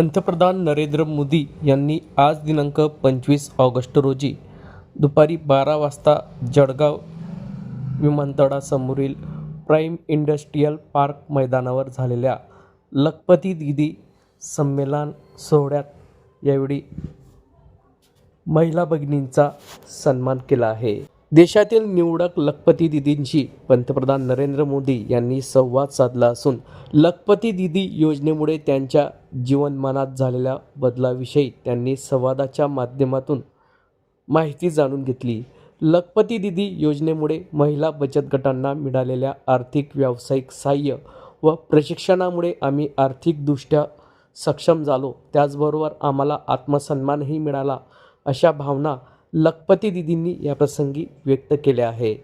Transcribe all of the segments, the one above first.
पंतप्रधान नरेंद्र मोदी यांनी आज दिनांक पंचवीस ऑगस्ट रोजी दुपारी बारा वाजता जळगाव विमानतळासमोरील प्राईम इंडस्ट्रीयल पार्क मैदानावर झालेल्या लखपती दिदी संमेलन सोहळ्यात यावेळी महिला भगिनींचा सन्मान केला आहे. देशातील निवडक लखपती दिदींशी पंतप्रधान नरेंद्र मोदी यांनी संवाद साधला असून लखपती दिदी योजनेमुळे त्यांच्या जीवनमानात झालेल्या बदलाविषयी त्यांनी संवादाच्या माध्यमातून माहिती जाणून घेतली. लखपती दिदी योजनेमुळे महिला बचत गटांना मिळालेल्या आर्थिक व्यावसायिक सहाय्य व प्रशिक्षणामुळे आम्ही आर्थिकदृष्ट्या सक्षम झालो. त्याचबरोबर आम्हाला आत्मसन्मानही मिळाला अशा भावना लखपती दिदींनी याप्रसंगी व्यक्त केल्या आहे.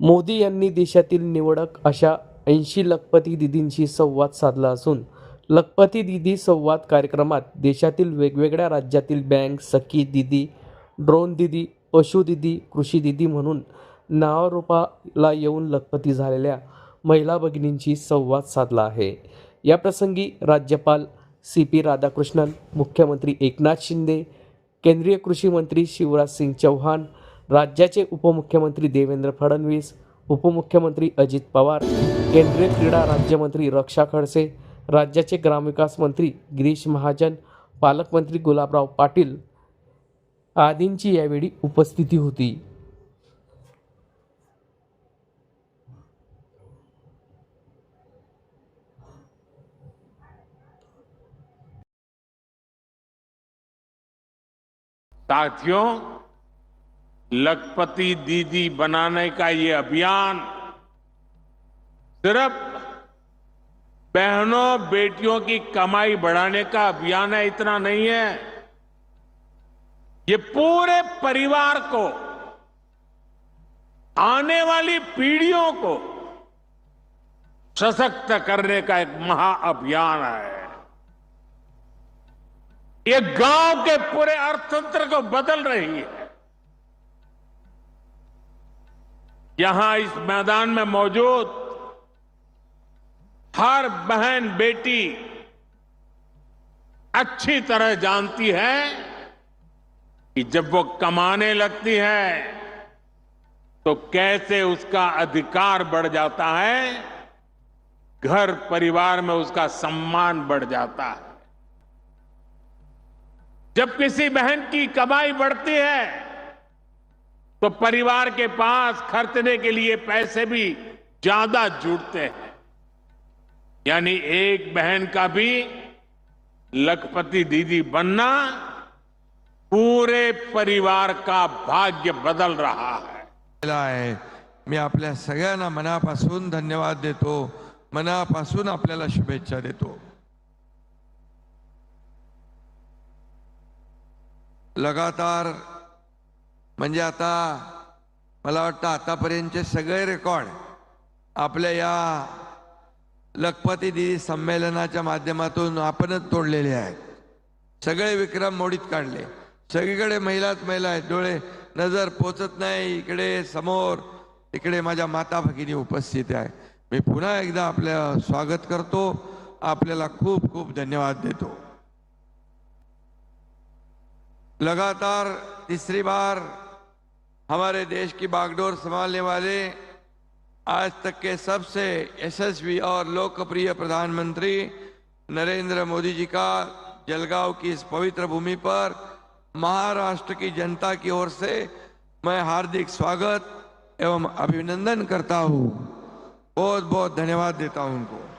मोदी यांनी देशातील निवडक अशा ऐंशी लखपती दिदींशी संवाद साधला असून लखपती दिदी संवाद कार्यक्रमात देशातील वेगवेगळ्या राज्यातील बँक सखी दिदी ड्रोन दिदी पशु दिदी कृषी दिदी म्हणून नावारूपाला येऊन लखपती झालेल्या महिला भगिनींशी संवाद साधला आहे. याप्रसंगी राज्यपाल सी पी राधाकृष्णन मुख्यमंत्री एकनाथ शिंदे केंद्रीय कृषी मंत्री शिवराज सिंग चौहान राज्याचे उपमुख्यमंत्री देवेंद्र फडणवीस उपमुख्यमंत्री अजित पवार केंद्रीय क्रीडा राज्यमंत्री रक्षा खडसे राज्याचे ग्रामविकास मंत्री गिरीश महाजन पालकमंत्री गुलाबराव पाटील आदींची यावेळी उपस्थिती होती. साथियों, लखपति दीदी बनाने का ये अभियान सिर्फ़ बहनों, बेटियों की कमाई बढ़ाने का अभियान है, इतना नहीं है। ये पूरे परिवार को, आने वाली पीढ़ियों को सशक्त करने का एक महाअभियान है। ये गाँव के पूरे अर्थतंत्र को बदल रही है। यहाँ इस मैदान में मौजूद हर बहन बेटी अच्छी तरह जानती है कि जब वो कमाने लगती है तो कैसे उसका अधिकार बढ़ जाता है? घर परिवार में उसका सम्मान बढ़ जाता है। जब किसी बहन की कमाई बढ़ती है तो परिवार के पास खर्चने के लिए पैसे भी ज़्यादा जुड़ते हैं। यानी एक बहन का भी लखपति दीदी बनना पूरे परिवार का भाग्य बदल रहा है। मी आपल्या सगळ्यांना मनापासून धन्यवाद देतो, मनापासून आपल्याला शुभेच्छा देतो। लगातार म्हणजे आता मला वाटतं आतापर्यंतचे सगळे रेकॉर्ड आपल्या या लखपती दिदी संमेलनाच्या माध्यमातून आपणच तोडलेले आहेत. सगळे विक्रम मोडीत काढले. सगळीकडे महिलाच महिला आहेत. डोळे नजर पोचत नाही. इकडे समोर इकडे माझ्या माता भगिनी उपस्थित आहे. मी पुन्हा एकदा आपलं स्वागत करतो. आपल्याला खूप खूप धन्यवाद देतो. लगातार तीसरी बार हमारे देश की बागडोर संभालने वाले, आज तक के सबसे यशस्वी और लोकप्रिय प्रधानमंत्री नरेंद्र मोदी जी का जलगांव की इस पवित्र भूमि पर महाराष्ट्र की जनता की ओर से मैं हार्दिक स्वागत एवं अभिनंदन करता हूँ। बहुत बहुत धन्यवाद देता हूँ उनको।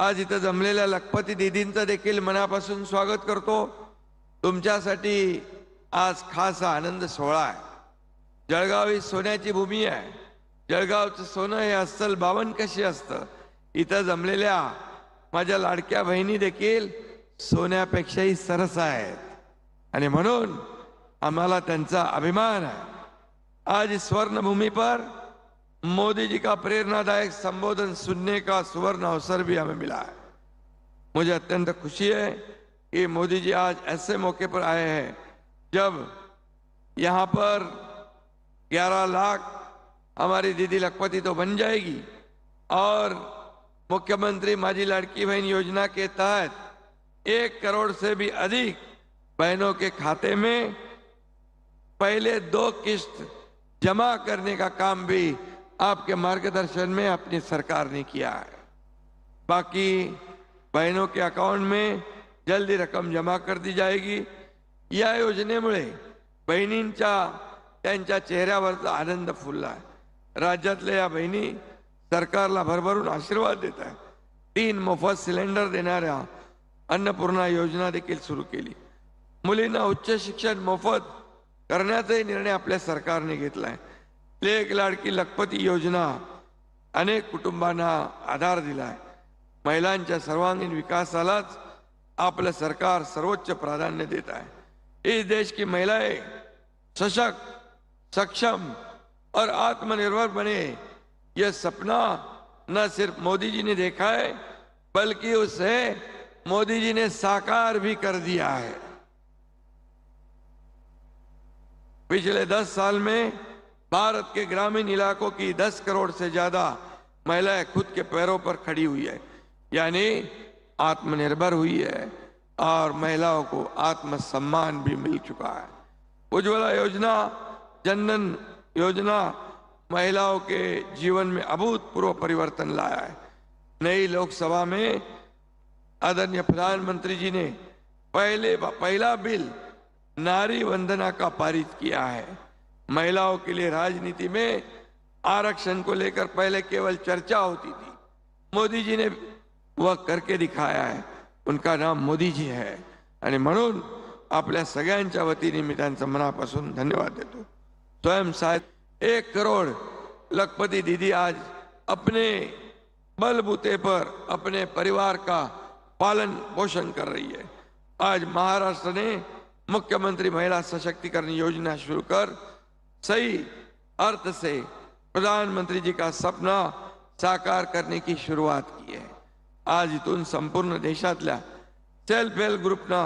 आज इथं जमलेल्या लखपती दिदींचं देखील मनापासून स्वागत करतो. तुमच्यासाठी आज खास आनंद सोहळा आहे. जळगाव ही सोन्याची भूमी आहे. जळगावचं सोनं हे अस्सल बावन कशी असतं? इथं जमलेल्या माझ्या लाडक्या बहिणी देखील सोन्यापेक्षाही सरस आहेत. आणि म्हणून आम्हाला त्यांचा अभिमान आहे. आज स्वर्णभूमीपर पर मोदी जी का प्रेरणादायक संबोधन सुनने का सुवर्ण अवसर भी हमें मिला है। मुझे अत्यंत खुशी है कि मोदी जी आज ऐसे मौके पर आए हैं जब यहाँ पर 11 लाख हमारी दीदी लखपति तो बन जाएगी और मुख्यमंत्री माझी लड़की बहन योजना के तहत एक करोड़ से भी अधिक बहनों के खाते में पहले दो किस्त जमा करने का काम भी आपके मार्गदर्शन में अपनी सरकार ने किया है। बाकी बहनों के अकाउंट में जल्दी रक्कम जमा कर दी जाएगी। या योजनेमुळे बहिणींच्या त्यांच्या चेहऱ्यावरचा आनंद फुलला आहे राज्यातल्या या बहिणी सरकारला भरभरून आशीर्वाद देत आहे तीन मोफत सिलेंडर देणाऱ्या अन्नपूर्णा योजना देखील सुरू केली। मुलींना उच्च शिक्षण मोफत करण्याचाही निर्णय आपल्या सरकारने घेतला आहे। लेख लाडकी लखपती योजना अनेक कुटुंबांना आधार दिलाय. महिलांच्या सर्वांगीण विकासालाच आपलं सरकार सर्वोच्च प्राधान्य देत है इस देश की महिलाएँ सशक्त, सक्षम और आत्मनिर्भर बने. यह सपना न सिर्फ़ मोदी जी ने देखा है, बल्कि उसे मोदी जी ने साकार भी कर दिया है. पिछले दस साल में भारत के ग्रामीण इलाकों की दस करोड़ से ज़्यादा महिलाएँ खुद के पैरों पर खड़ी हुई है। यानी आत्मनिर्भर हुई है और महिलाओं को आत्मसम्मान भी मिल चुका है। उज्ज्वला योजना, जनधन योजना महिलाओं के जीवन में अभूतपूर्व परिवर्तन लाया है। नई लोकसभा में आदरणीय प्रधानमंत्री जी ने पहले पहला बिल नारी वंदना का पारित किया है। महिलाओं के लिए राजनीति में आरक्षण को लेकर पहले केवल चर्चा होती थी। मोदी जी ने वह करके दिखाया है। उनका नाम मोदी जी है। आणि म्हणून आपल्या मनापासून धन्यवाद देतो। स्वयं शायद एक करोड़ लखपति दीदी आज अपने बलबूते पर अपने परिवार का पालन पोषण कर रही है। आज महाराष्ट्र ने मुख्यमंत्री महिला सशक्तिकरण योजना शुरू कर सही अर्थ से प्रधानमंत्री जी का सपना साकार करने की शुरुआत की है। आज इथून संपूर्ण देशातल्या सेल्फ हेल्प ग्रुपना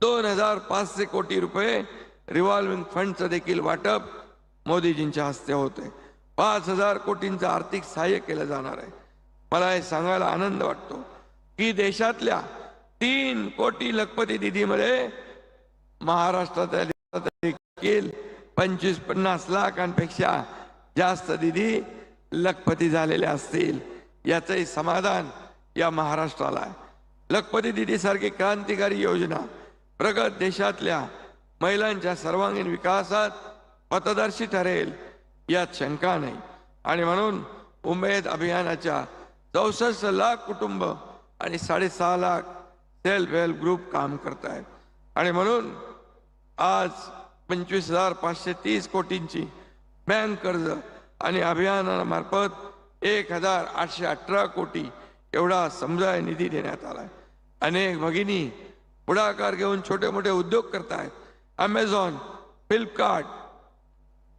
दोन हजार पाचशे कोटी रुपये रिव्हॉल्विंग फंडचं देखील वाटप मोदीजींच्या हस्ते होते पाच हजार कोटींचं आर्थिक सहाय्य केलं जाणार आहे. मला हे सांगायला आनंद वाटतो की देशातल्या तीन कोटी लखपती दिदीमध्ये महाराष्ट्रातल्या देखील पंचवीस पन्नास लाखांपेक्षा जास्त दिदी लखपती झालेल्या असतील. याचंही समाधान या महाराष्ट्राला आहे. लखपती दिदीसारखी क्रांतिकारी योजना प्रगत देशातल्या महिलांच्या सर्वांगीण विकासात पथदर्शी ठरेल यात शंका नाही. आणि म्हणून उमेद अभियानाच्या चौसष्ट लाख कुटुंब आणि साडेसहा लाख सेल्फ हेल्प ग्रुप काम करत आहेत आणि म्हणून आज पंचवीस हजार पाचशे तीस कोटींची बँक कर्ज आणि अभियानामार्फत एक हजार आठशे अठरा कोटी एवढा समुदाय निधी देण्यात आलाय. अनेक भगिनी पुढाकार घेऊन छोटे मोठे उद्योग करतायत. अमेझॉन फ्लिपकार्ट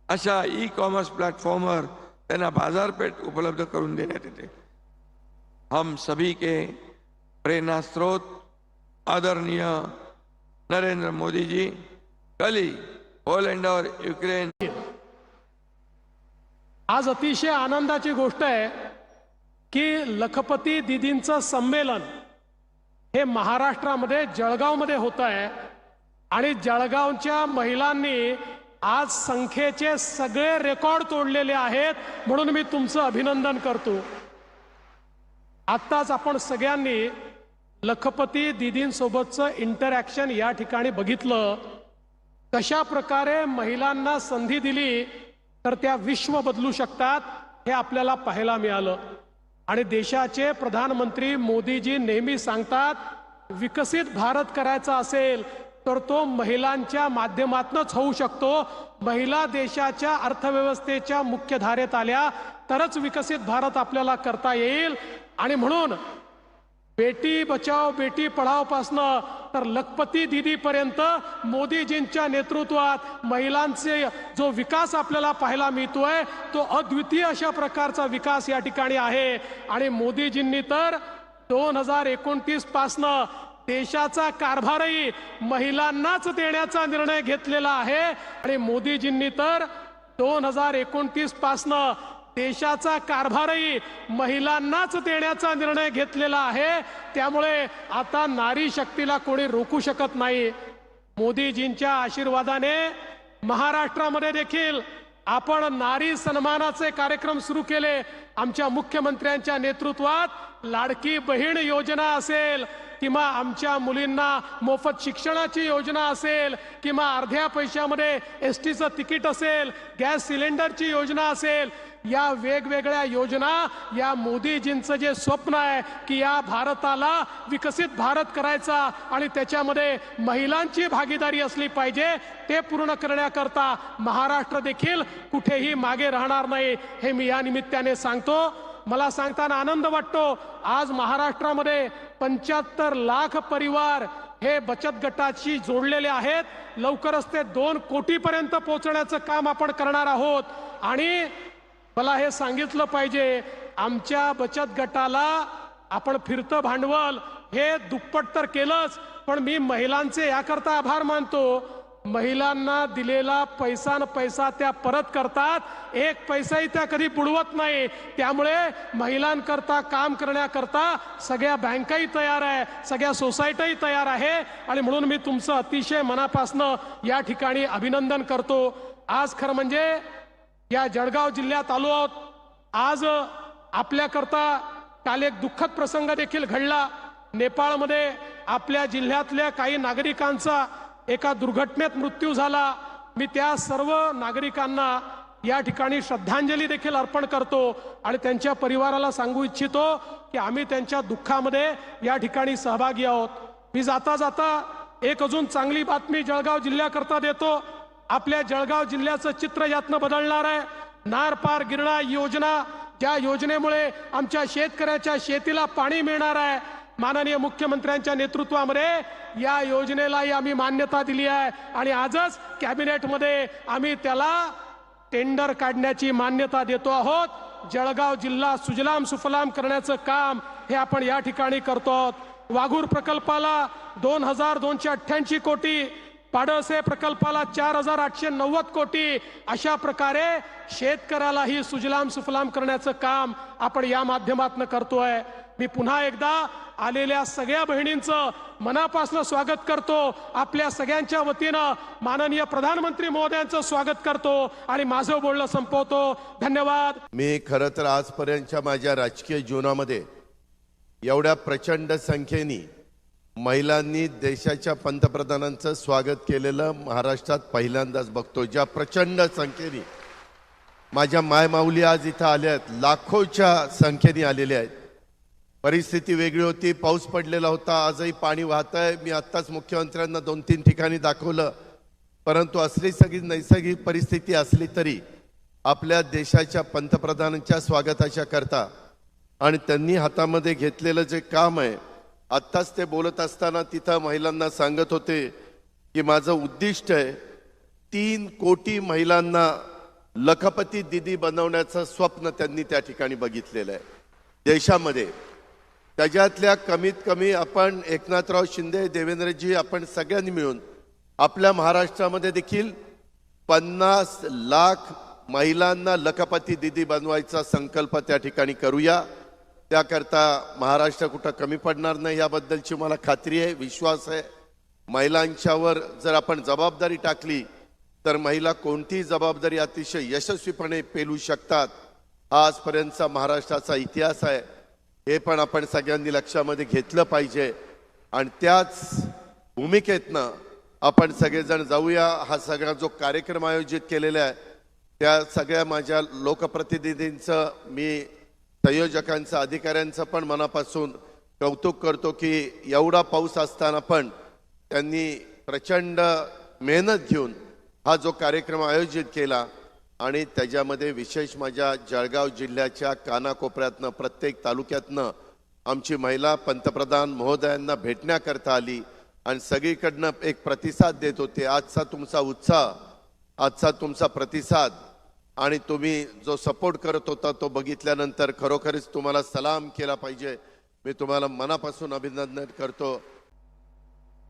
अशा ई कॉमर्स प्लॅटफॉर्मवर त्यांना बाजारपेठ उपलब्ध करून देण्यात येते. हम सभी के प्रेरणा स्रोत आदरणीय नरेंद्र मोदी जी कल ही पोलैंड और युक्रेन आज अतिशय आनंदाची गोष्ट आहे की लखपती दिदींचं संमेलन हे महाराष्ट्रामध्ये जळगावमध्ये होत आहे आणि जळगावच्या महिलांनी आज संख्येचे सगळे रेकॉर्ड तोडलेले आहेत म्हणून मी तुमचं अभिनंदन करतो. आत्ताच आपण सगळ्यांनी लखपती दिदींसोबतचं इंटरॅक्शन या ठिकाणी बघितलं. कशा प्रकारे महिलांना संधी दिली तर त्या विश्व बदलू शकतात हे आपल्याला पाहायला मिळालं. आणि देशाचे प्रधानमंत्री मोदीजी नेहमी सांगतात विकसित भारत करायचा असेल तर तो महिलांच्या माध्यमातूनच होऊ शकतो. महिला देशाच्या अर्थव्यवस्थेच्या मुख्य धारेत आल्या तरच विकसित भारत आपल्याला करता येईल. आणि म्हणून बेटी बचाव बेटी पढावपासनं तर लखपती दिदी पर्यंत मोदीजींच्या नेतृत्वात महिलांचे जो विकास आपल्याला पाहायला मिळतोय तो अद्वितीय अशा प्रकारचा विकास या ठिकाणी आहे. आणि मोदीजींनी तर दोन हजार एकोणतीस पासनं देशाचा कारभारही महिलांनाच देण्याचा निर्णय घेतलेला आहे. आणि मोदीजींनी तर दोन हजार एकोणतीस पासनं देशाचा कारभारही महिलांनाच देण्याचा निर्णय घेतलेला आहे. त्यामुळे आता नारी शक्तीला कोणी रोखू शकत नाही. मोदीजींच्या आशीर्वादाने महाराष्ट्रामध्ये देखील आपण नारी सन्मानाचे कार्यक्रम सुरू केले. आमच्या मुख्यमंत्र्यांच्या नेतृत्वात लाडकी बहीण योजना असेल किंवा आमच्या मुलींना मोफत शिक्षणाची योजना असेल किंवा अर्ध्या पैशामध्ये एस टीचं तिकीट असेल गॅस सिलेंडरची योजना असेल या वेगवेगळ्या योजना या मोदीजींचं जे स्वप्न आहे की या भारताला विकसित भारत करायचा आणि त्याच्यामध्ये महिलांची भागीदारी असली पाहिजे ते पूर्ण करण्याकरता महाराष्ट्र देखील कुठेही मागे राहणार नाही हे मी या निमित्ताने सांगतो. मला सांगताना आनंद वाटतो आज महाराष्ट्रामध्ये पंच्याहत्तर लाख परिवार हे बचत गटाशी जोडलेले आहेत. लवकरच ते दोन कोटीपर्यंत पोहोचण्याचं काम आपण करणार आहोत. आणि मला हे सांगितलं पाहिजे आमच्या बचत गटाला आपण फिरतं भांडवल हे दुप्पट तर केलंच पण मी महिलांचे याकरता आभार मानतो. महिलांना दिलेला पैसा न पैसा त्या परत करतात एक पैसाही त्या कधी बुडवत नाही. त्यामुळे महिलांकरता काम करण्याकरता सगळ्या बँकाही तयार आहे सगळ्या सोसायट्याही तयार आहे. आणि म्हणून मी तुमचं अतिशय मनापासनं या ठिकाणी अभिनंदन करतो. आज खरं म्हणजे या जळगाव जिल्ह्यात आलो आहोत. आज आपल्याकरता काल एक दुःखद प्रसंग देखील घडला. नेपाळमध्ये आपल्या जिल्ह्यातल्या काही नागरिकांचा एका दुर्घटनेत मृत्यू झाला. मी त्या सर्व नागरिकांना या ठिकाणी श्रद्धांजली देखील अर्पण करतो आणि त्यांच्या परिवाराला सांगू इच्छितो की आम्ही त्यांच्या दुःखामध्ये या ठिकाणी सहभागी आहोत. मी जाता जाता एक अजून चांगली बातमी जळगाव जिल्ह्याकरता देतो. आपल्या जळगाव जिल्ह्याचं चित्र यातनं बदलणार आहे. नार पार गिरणा योजना त्या योजनेमुळे आमच्या शेतकऱ्याच्या शेतीला पाणी मिळणार आहे. माननीय मुख्यमंत्र्यांच्या नेतृत्वामध्ये या योजनेलाही आम्ही मान्यता दिली आहे. आणि आजच कॅबिनेटमध्ये आम्ही त्याला टेंडर काढण्याची मान्यता देतो आहोत. जळगाव जिल्हा सुजलाम सुफलाम करण्याचं काम हे आपण या ठिकाणी करतो आहोत. वाघूर प्रकल्पाला दोन हजार दोनशे अठ्ठ्याऐंशी कोटी पाडळसे प्रकल्पाला चार हजार आठशे नव्वद कोटी अशा प्रकारे शेतकऱ्यालाही सुजलाम सुफलाम करण्याचं काम आपण या माध्यमातून करतोय. मी पुन्हा एकदा आलेल्या सगळ्या बहिणींचं मनापासून स्वागत करतो. आपल्या सगळ्यांच्या वतीनं माननीय प्रधानमंत्री महोदयांचं स्वागत करतो आणि माझं बोलणं संपवतो. धन्यवाद. मी खरं तर आजपर्यंतच्या माझ्या राजकीय जीवनामध्ये एवढ्या प्रचंड संख्येने महिलांनी देशाच्या पंतप्रधानांचं स्वागत केलेलं महाराष्ट्रात पहिल्यांदाच बघतो ज्या प्रचंड संख्येने माझ्या मायमाऊली आज इथं आल्या आहेत. लाखोच्या संख्येने आलेल्या आहेत. परिस्थिती वेगळी होती. पाऊस पडलेला होता. आजही पाणी वाहत आहे मी आत्ताच मुख्यमंत्र्यांना दोन तीन ठिकाणी दाखवलं. परंतु असली सगळी नैसर्गिक परिस्थिती असली तरी आपल्या देशाच्या पंतप्रधानांच्या स्वागताच्या करता आणि त्यांनी हातामध्ये घेतलेलं जे काम आहे आत्ताच ते बोलत असताना तिथं महिलांना सांगत होते की माझं उद्दिष्ट आहे तीन कोटी महिलांना लखपती दिदी बनवण्याचं स्वप्न त्यांनी त्या ठिकाणी बघितलेलं आहे. देशामध्ये. त्याच्यातल्या कमीत कमी आपण एकनाथराव शिंदे देवेंद्रजी आपण सगळ्यांनी मिळून आपल्या महाराष्ट्रामध्ये देखील पन्नास लाख महिलांना लखपती दिदी बनवायचा संकल्प त्या ठिकाणी करूया. त्याकरता महाराष्ट्र कुठं कमी पडणार नाही याबद्दलची मला खात्री आहे विश्वास आहे. महिलांच्यावर जर आपण जबाबदारी टाकली तर महिला कोणतीही जबाबदारी अतिशय यशस्वीपणे पेलू शकतात. हा आजपर्यंतचा महाराष्ट्राचा इतिहास आहे. हे पण आपण सगळ्यांनी लक्षामध्ये घेतलं पाहिजे. आणि त्याच भूमिकेतनं आपण सगळेजण जाऊया. हा सगळा जो कार्यक्रम आयोजित केलेला आहे त्या सगळ्या माझ्या लोकप्रतिनिधींचं मी संयोजकांचं अधिकाऱ्यांचं पण मनापासून कौतुक करतो की एवढा पाऊस असताना पण त्यांनी प्रचंड मेहनत घेऊन हा जो कार्यक्रम आयोजित केला आणि त्याच्यामध्ये विशेष माझ्या जळगाव जिल्ह्याच्या कानाकोपऱ्यातनं प्रत्येक तालुक्यातनं आमची महिला पंतप्रधान महोदयांना भेटण्याकरता आली आणि सगळीकडनं एक प्रतिसाद देत होते. आजचा तुमचा उत्साह आजचा तुमचा प्रतिसाद आणि तुम्ही जो सपोर्ट करत होता तो बघितल्यानंतर खरोखरीच तुम्हाला सलाम केला पाहिजे. मी तुम्हाला मनापासून अभिनंदन करतो.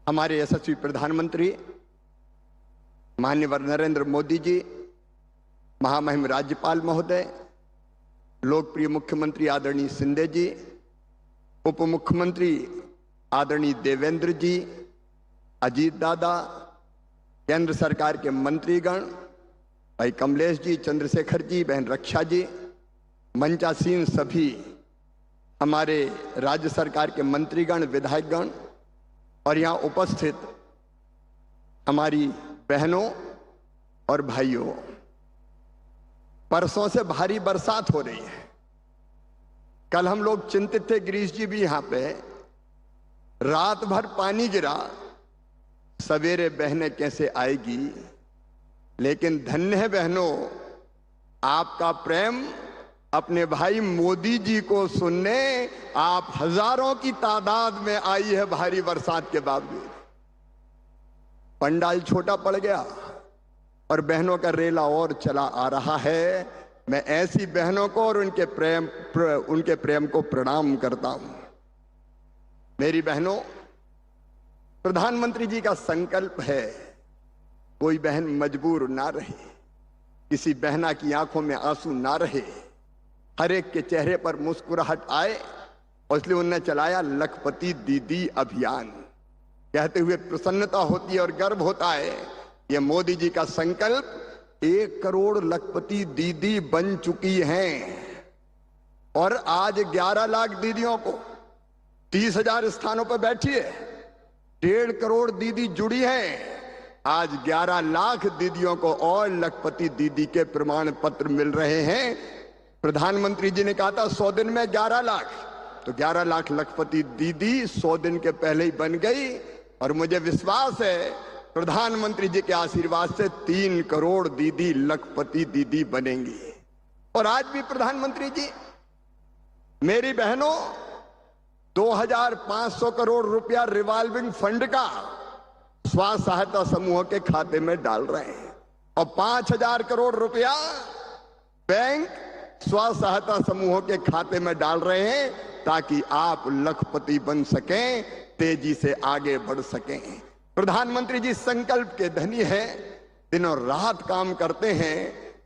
हमारे यशस्वी प्रधानमंत्री मान्यवर नरेंद्र मोदी महामहिम राज्यपाल महोदय, लोकप्रिय मुख्यमंत्री आदरणीय शिंदे जी उप मुख्यमंत्री आदरणीय देवेंद्र जी अजीत दादा, केंद्र सरकार के मंत्रीगण भाई कमलेश जी, चंद्रशेखर जी, बहन रक्षा जी मंचासीन सभी, हमारे राज्य सरकार के मंत्रीगण, विधायकगण, और यहाँ उपस्थित हमारी बहनों और भाइयों, परसों से भारी बरसात हो रही है। कल हम लोग चिंतित थे, गिरीश जी भी यहाँ पे रात भर पानी गिरा, सवेरे बहने कैसे आएगी? लेकिन धन्य है बहनों आपका प्रेम अपने भाई मोदी जी को सुनने आप हज़ारों की तादाद में आई है भारी बरसात के बावजूद। पंडाल छोटा पड़ गया और बहनों का रेला और चला आ रहा है। मैं ऐसी बहनों को और उनके प्रेम प्र, उनके प्रेम को प्रणाम करता हूँ। मेरी बहनों प्रधानमंत्री जी का संकल्प है कोई बहन मजबूर ना रहे, किसी बहना की आँखों में आँसू ना रहे। हर एक के चेहरे पर मुस्कुराहट आए, और इसलिए उन्होंने चलाया लखपति दीदी अभियान। कहते हुए प्रसन्नता होती है और गर्व होता है, ये मोदी जी का संकल्प, एक करोड़ लखपति दीदी बन चुकी हैं। और आज 11 लाख दीदियों को तीस हज़ार स्थानों पर बैठी है, डेढ़ करोड़ दीदी जुड़ी हैं। आज 11 लाख दीदियों को और लखपति दीदी के प्रमाण पत्र मिल रहे हैं। प्रधानमंत्री जी ने कहा था 100 दिन में 11 लाख। तो 11 लाख लखपति दीदी 100 दिन के पहले ही बन गई और मुझे विश्वास है, प्रधानमंत्री जी के आशीर्वाद से तीन करोड़ दीदी लखपति दीदी बनेंगी। और आज भी प्रधानमंत्री जी, मेरी बहनों 2500 करोड़ रुपया रिवॉल्विंग फंड का स्वास्थ्य सहायता समूह के खाते में डाल रहे हैं। और 5000 करोड़ रुपया बैंक स्व सहायता समूहों के खाते में डाल रहे हैं ताकि आप लखपति बन सकें, तेज़ी से आगे बढ़ सकें। प्रधानमंत्री जी, संकल्प के धनी हैं, दिनों रात काम करते हैं।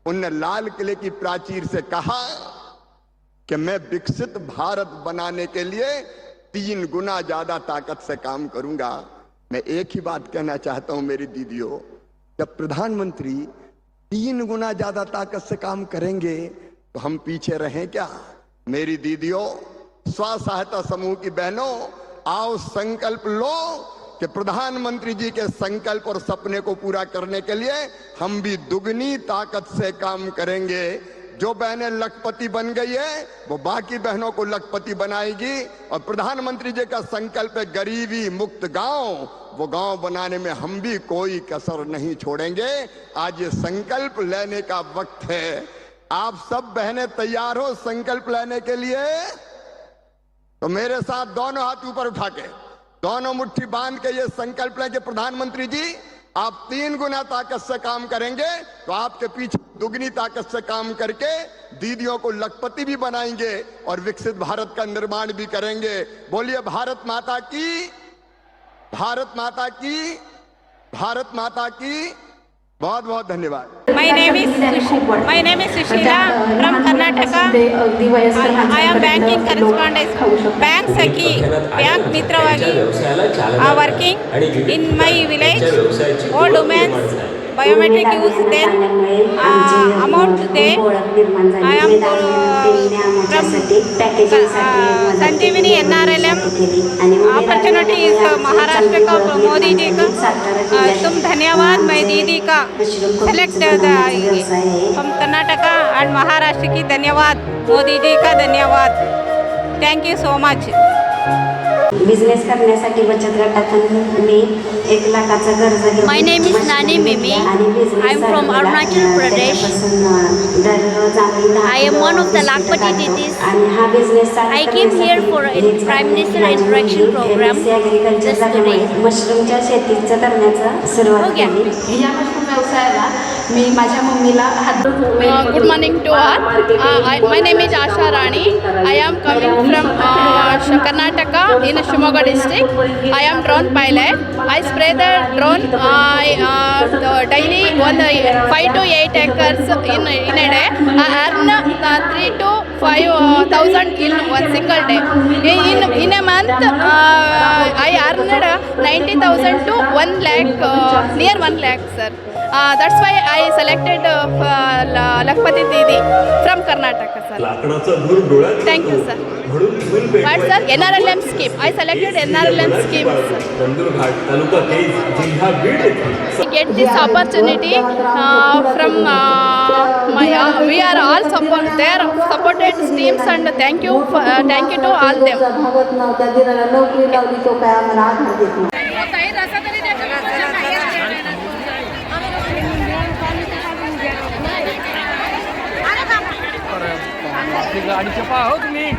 उनने लाल किले की प्राचीर से कहा कि मैं विकसित भारत बनाने के लिए तीन गुना ज़्यादा ताकत से काम करूँगा। मैं एक ही बात कहना चाहता हूँ मेरी दीदियों, जब प्रधानमंत्री तीन गुना ज़्यादा ताकत से काम करेंगे तो हम पीछे रहें क्या? मेरी दीदियों स्व सहायता समूह की बहनों, आओ संकल्प लो कि प्रधानमंत्री जी के संकल्प और सपने को पूरा करने के लिए हम भी दुगनी ताकत से काम करेंगे। जो बहनें लखपति बन गई है, वो बाकी बहनों को लखपति बनाएगी और प्रधानमंत्री जी का संकल्प है गरीबी मुक्त गाँव। वो गाँव बनाने में हम भी कोई कसर नहीं छोड़ेंगे। आज ये संकल्प लेने का वक्त है। आप सब बहनें तैयार हो संकल्प लेने के लिए? तो मेरे साथ दोनों हाथ ऊपर उठा के, दोनों मुट्ठी बाँध के ये संकल्प लें कि प्रधानमंत्री जी, आप तीन गुना ताकत से काम करेंगे तो आपके पीछे दुगनी ताकत से काम करके दीदियों को लखपति भी बनाएँगे और विकसित भारत का निर्माण भी करेंगे। बोलिए, भारत माता की भारत माता की भारत माता की बहुत बहुत धन्यवाद। My name is my name is Sushila from Karnataka I am banking correspondence bank Sakhi bank मित्रवागी I working in my village old women's use then uh, amount they I am uh, from uh, Sanjeevani NRLM. Opportunity is uh, Maharashtra का मोदी जी का uh, तुम धन्यवाद मैं दीदी का select हम Karnataka and Maharashtra की धन्यवाद मोदी जी का धन्यवाद thank you so much business करण्यासाठी बचत गटातून मी एक लाखाचं कर्ज घेऊन My name is machine Nani घेतली Mimi. आणि business I am from चालू Arunachal केला. Pradesh. त्याच्यापासून, अं, दररोज आम्ही दहा I am kilo one of the बिस्किटं Lakpati काढतो. didis. आणि हा business I came here for a Prime Minister Interaction Program just today. मशरूमच्या शेतीचं करण्याचा सुरुवात हो. केली या मशरूम व्यवसायाला मी माझ्या मम्मीला हात Uh, good morning to all. Uh, I, my name is Asha Rani. I am coming from uh, Sh- Karnataka in Shimoga district. I am drone pilot. I spray the drone. I uh, the daily one uh, five to eight acres in in a day. I earn uh, three to five uh, thousand in one single day. In in, in that's why I selected Lakhpati didi from Karnataka sir thank you sir but sir NRLM scheme I selected NRLM scheme get this opportunity from my we are all support their supported schemes and thank you thank you to all them their రస आपली गाडीचे पाहा हो तुम्ही.